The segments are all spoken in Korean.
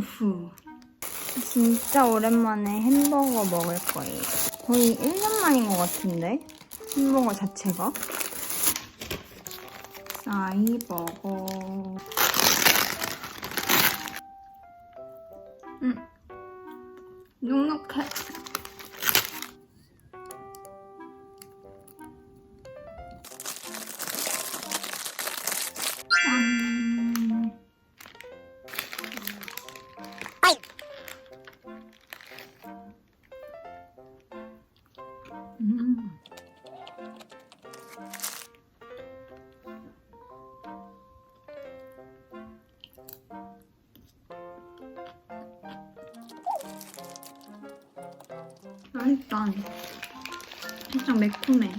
우후. 진짜 오랜만에 햄버거 먹을 거예요. 거의 1년 만인 것 같은데? 햄버거 자체가. 싸이버거. 음. 눅눅해. 맛있다. 살짝 매콤해.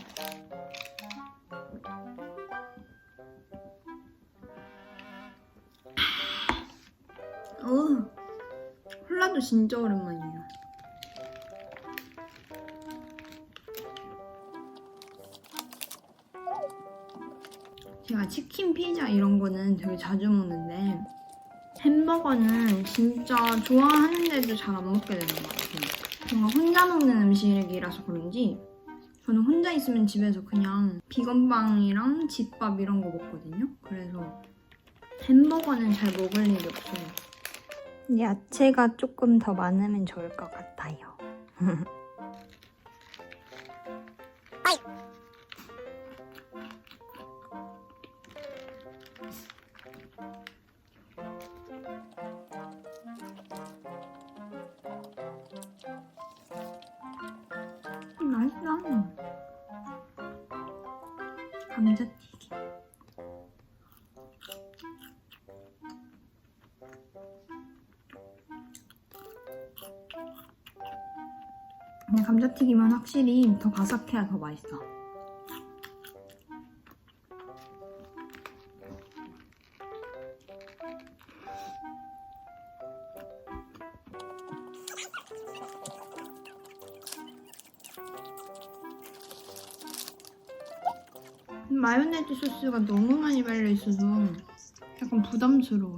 어, 콜라도 진짜 오랜만이에요. 제가 치킨, 피자 이런 거는 되게 자주 먹는데 햄버거는 진짜 좋아하는데도 잘 안 먹게 되는 것 같아요. 뭔가 혼자 먹는 음식이라서 그런지 저는 혼자 있으면 집에서 그냥 비건빵이랑 집밥 이런 거 먹거든요. 그래서 햄버거는 잘 먹을 일이 없어요. 야채가 조금 더 많으면 좋을 것 같아요. 감자튀김. 근데 감자튀김은 확실히 더 바삭해야 더 맛있어. 마요네즈 소스가 너무 많이 발려 있어서 약간 부담스러워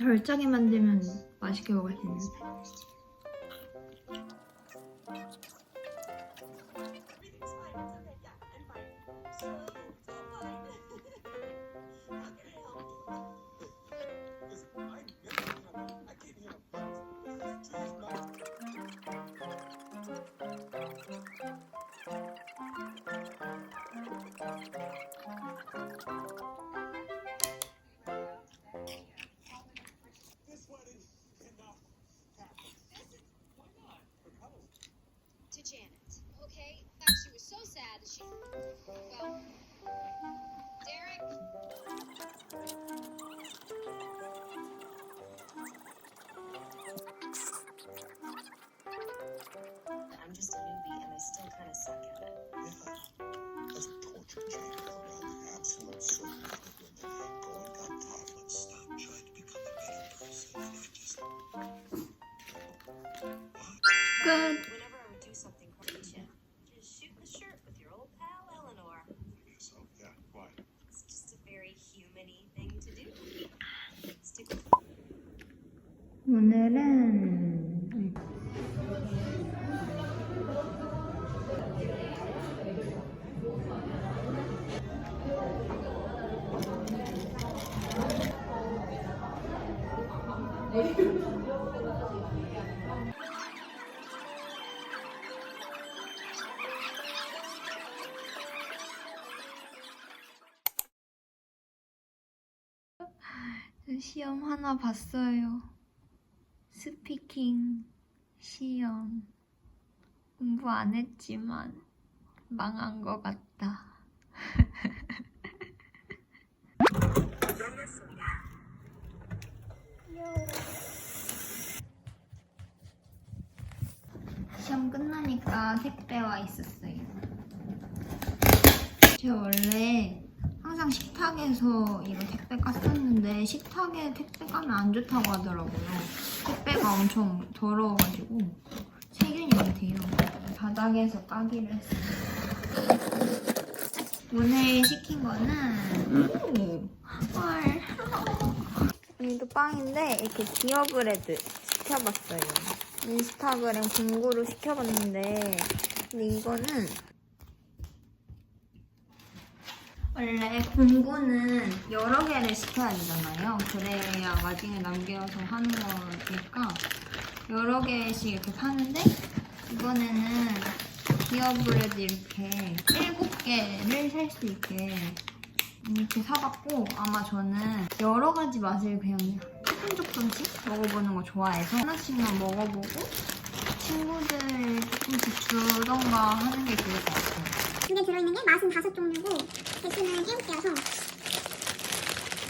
절짜게 만들면 맛있게 먹을 수 있는데. Sad that she. Well. Derek? I'm just a newbie and I still kind of suck at it. Let's torture Jane around the absolute certainty that women going up top. Stop trying to become a better person and just 끝. 시험 하나 봤어요. 스피킹 시험. 공부 안 했지만 망한 것 같다. 시험 끝나니까 택배 와 있었어요. 제가 원래 항상 식탁에서 이거 택배 깠었는데 식탁에 택배 까면 안 좋다고 하더라고요. 택배가 엄청 더러워가지고 세균이 많대요. 바닥에서 까기를 했어요. 오늘 시킨 거는 오, 헐. 오늘도 빵인데 이렇게 기어브레드 시켜봤어요. 인스타그램 공구로 시켜봤는데 근데 이거는 원래 공구는 여러 개를 시켜야 되잖아요. 그래야 나중에 남겨서 하는 거니까 여러 개씩 이렇게 파는데 이번에는 기어브레드 이렇게 일곱 개를 살 수 있게 이렇게 사봤고 아마 저는 여러 가지 맛을 그냥 조금 조금씩 먹어보는 거 좋아해서 하나씩만 먹어보고 친구들 조금씩 주던가 하는 게 좋을 것 같아요. 두개 들어있는 게 맛은 다섯 종류고 개수는 일곱 개여서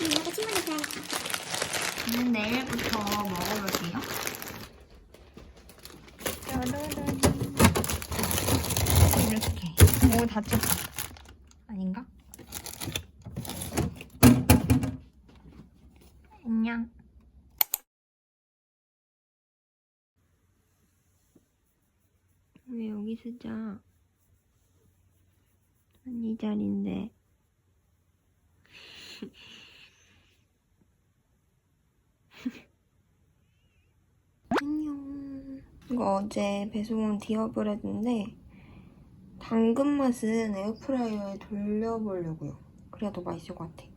음, 이렇게 친구들 줘야겠다. 저는 내일부터 먹어볼게요. 이렇게. 오, 다쳤다. 아닌가? 안녕. 왜 여기 쓰자? 이 자리인데. 안녕. 이거 어제 배송 온 디어브레드인데 당근 맛은 에어프라이어에 돌려보려고요. 그래야 더 맛있을 것 같아.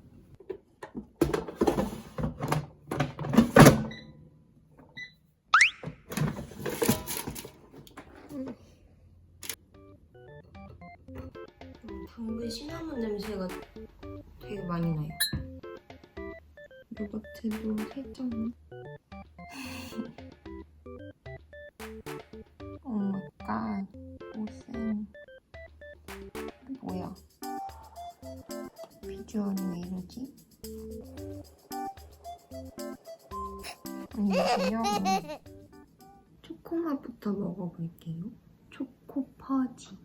요거트도 살짝 오마이갓 옷은 뭐야? 비주얼이 왜 이러지? 안녕하세요 초코맛부터 먹어볼게요. 초코 퍼지.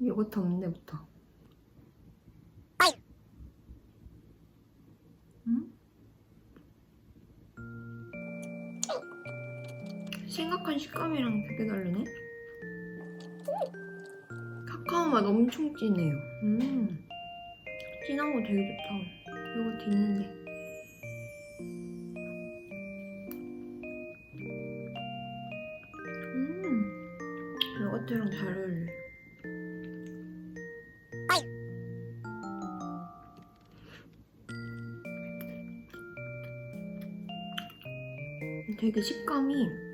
요거트 없는 데부터 식감이랑 되게 다르네. 카카오 맛 엄청 진해요. 음, 진한 거 되게 좋다. 요거트 있는데. 음, 요거트랑 잘 어울려. 되게 식감이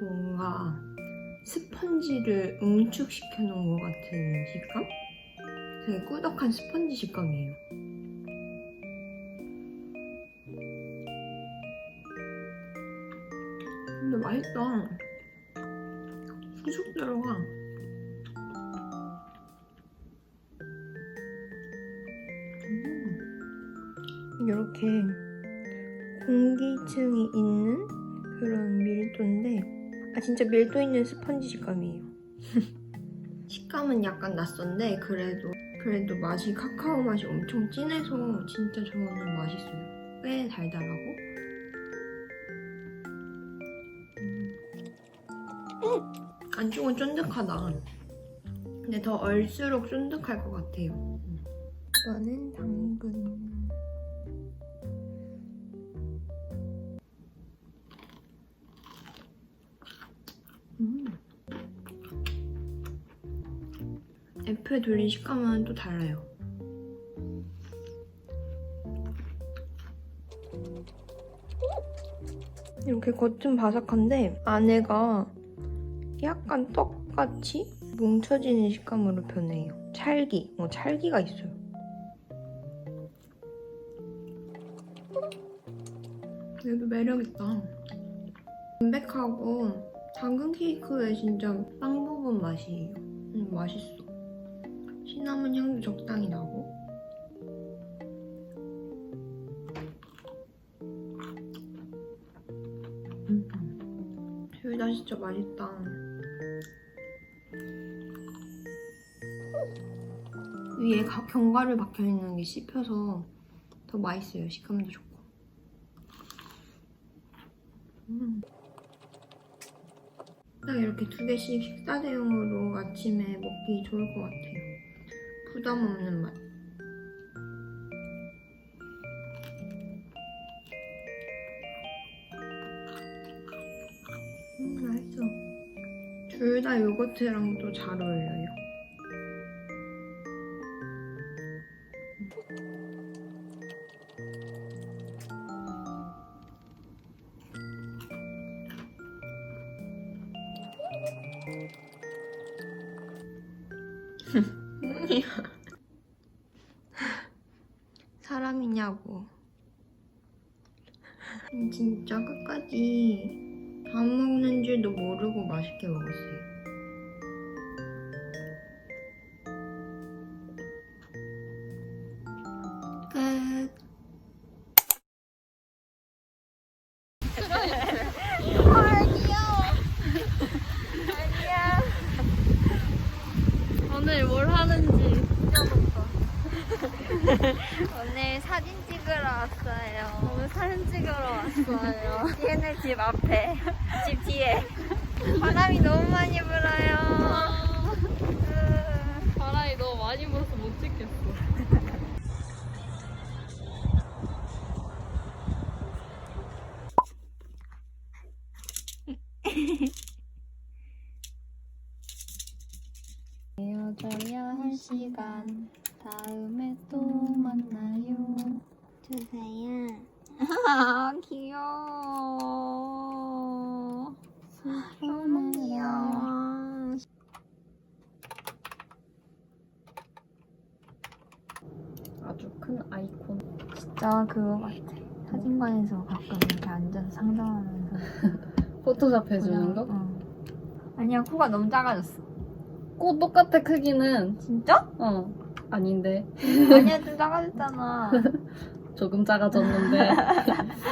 뭔가 스펀지를 응축시켜 놓은 것 같은 식감? 되게 꾸덕한 스펀지 식감이에요. 근데 맛있다. 쑥쑥 들어가. 음. 이렇게 공기층이 있는 그런 밀도인데 아 진짜 밀도 있는 스펀지 식감이에요. 식감은 약간 낯선데 그래도 그래도 맛이 카카오 맛이 엄청 진해서 진짜 저는 맛있어요. 꽤 달달하고. 음. 안쪽은 쫀득하다. 근데 더 얼수록 쫀득할 것 같아요. 이거는 당근 F에 돌린 식감은 또 달라요. 이렇게 겉은 바삭한데 안에가 약간 떡같이 뭉쳐지는 식감으로 변해요. 찰기, 어, 찰기가 있어요. 얘도 매력있다. 담백하고 당근 케이크의 진짜 빵 부분 맛이에요. 음, 맛있어. 시나몬 향도 적당히 나고. 음. 둘다 진짜 맛있다. 위에 가- 견과류 박혀있는 게 씹혀서 더 맛있어요. 식감도 좋고. 음. 딱 이렇게 두 개씩 식사 대용으로 아침에 먹기 좋을 것 같아요. 부담 없는 맛. 음, 맛있어. 둘 다 요거트랑도 잘 어울려요. 뭐야? 사람이냐고. 음, 진짜 끝까지 밥 먹는 줄도 모르고 맛있게 먹었어요. 하는지 오늘 사진 찍으러 왔어요. 오늘 사진 찍으러 왔어요. 얘네 집 앞에, 집 뒤에. 바람이 너무 많이 불어요. 으. 바람이 너무 많이 불어서 못 찍겠어. 시간 다음에 또 만나요. 주세요. 아, 귀여워. 너무 귀여워. 아주 큰 아이콘. 진짜 그거 같아. 사진관에서 가끔 이렇게 앉아서 상담하면서. 포토샵 해주는 거? 어. 아니야, 코가 너무 작아졌어. 꽃 똑같아 크기는. 진짜? 어. 아닌데. 아니야, 좀 작아졌잖아. 조금 작아졌는데.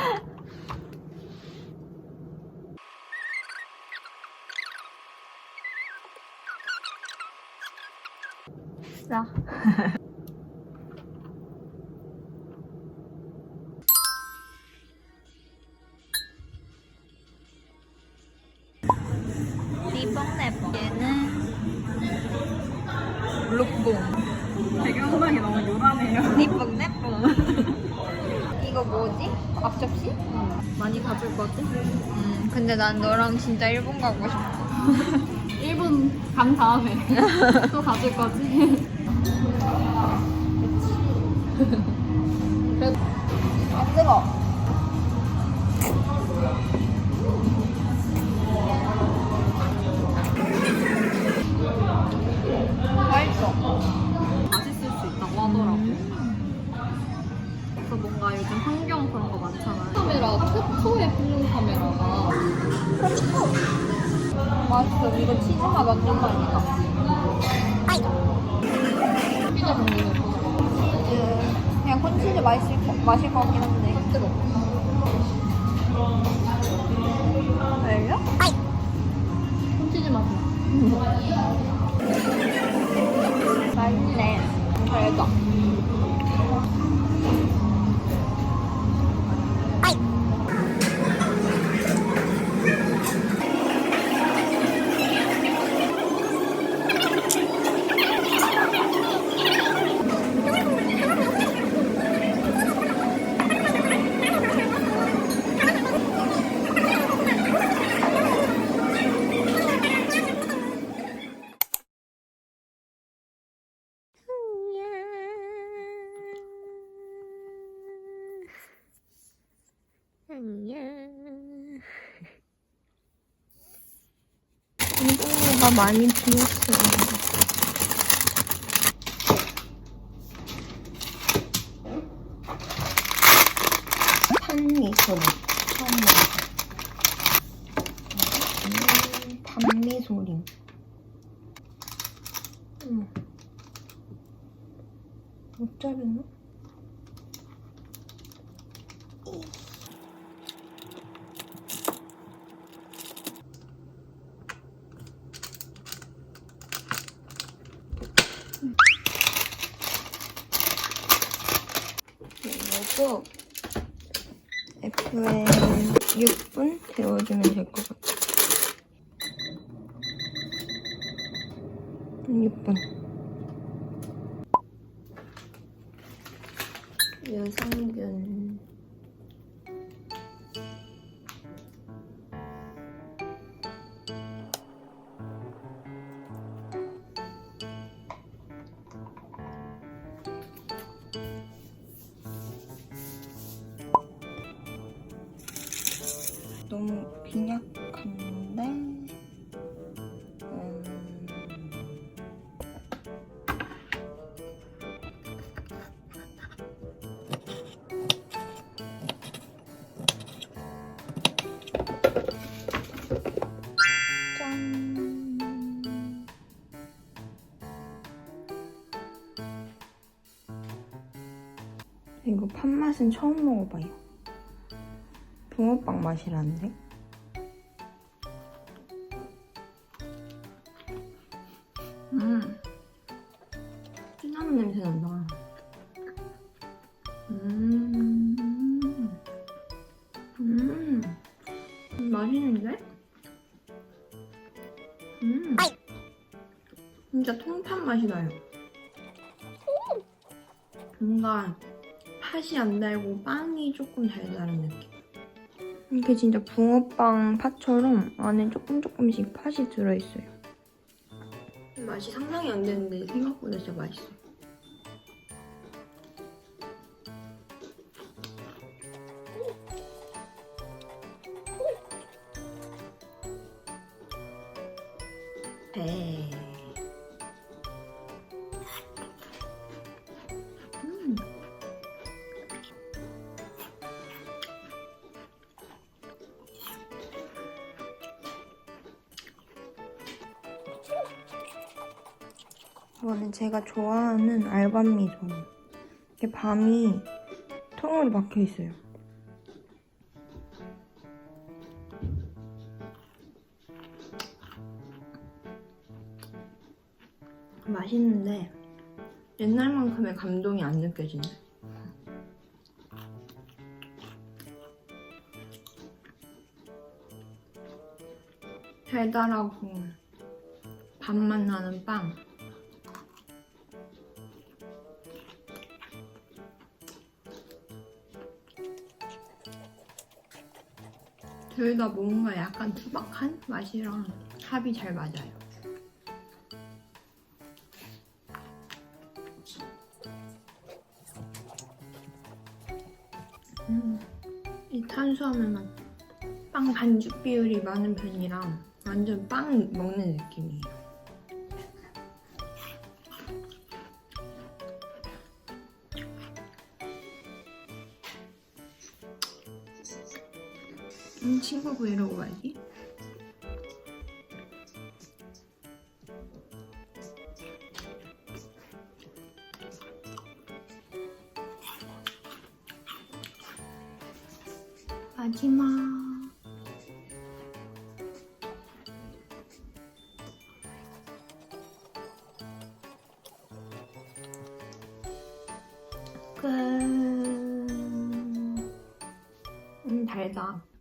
자. 근데 난 너랑 진짜 일본 가고 싶어. 일본 간 다음에 또 가줄 거지? 아 뜨거 맛있 인공호가 많이 비었어요. 산미 소리 처음 먹어. 음, 자르나? 이러고 F에 6분 데워주면 될 것 같아. 6분. 유산균. 빈약한데 음... 짠. 이거 팥맛은 처음 먹어봐요. 붕어빵 맛이라는데? 냄새 난다. 음, 음, 맛있는데? 음, 진짜 통팥 맛이 나요. 뭔가 팥이 안 달고 빵이 조금 달달한 느낌. 이게 진짜 붕어빵 팥처럼 안에 조금 조금씩 팥이 들어있어요. 맛이 상상이 안 되는데 생각보다 진짜 맛있어. 에. 음. 이거는 제가 좋아하는 알밤미소. 이게 밤이 통으로 박혀 있어요. 맛있는데 옛날만큼의 감동이 안 느껴지네. 달달하고 밥맛 나는 빵. 둘 다 뭔가 약간 투박한 맛이랑 합이 잘 맞아요. 맛, 빵 반죽 비율이 많은 편이라 완전 빵 먹는 느낌이에요. 음, 친구 브이로그 봐 마지막. 끝. 음, 달다.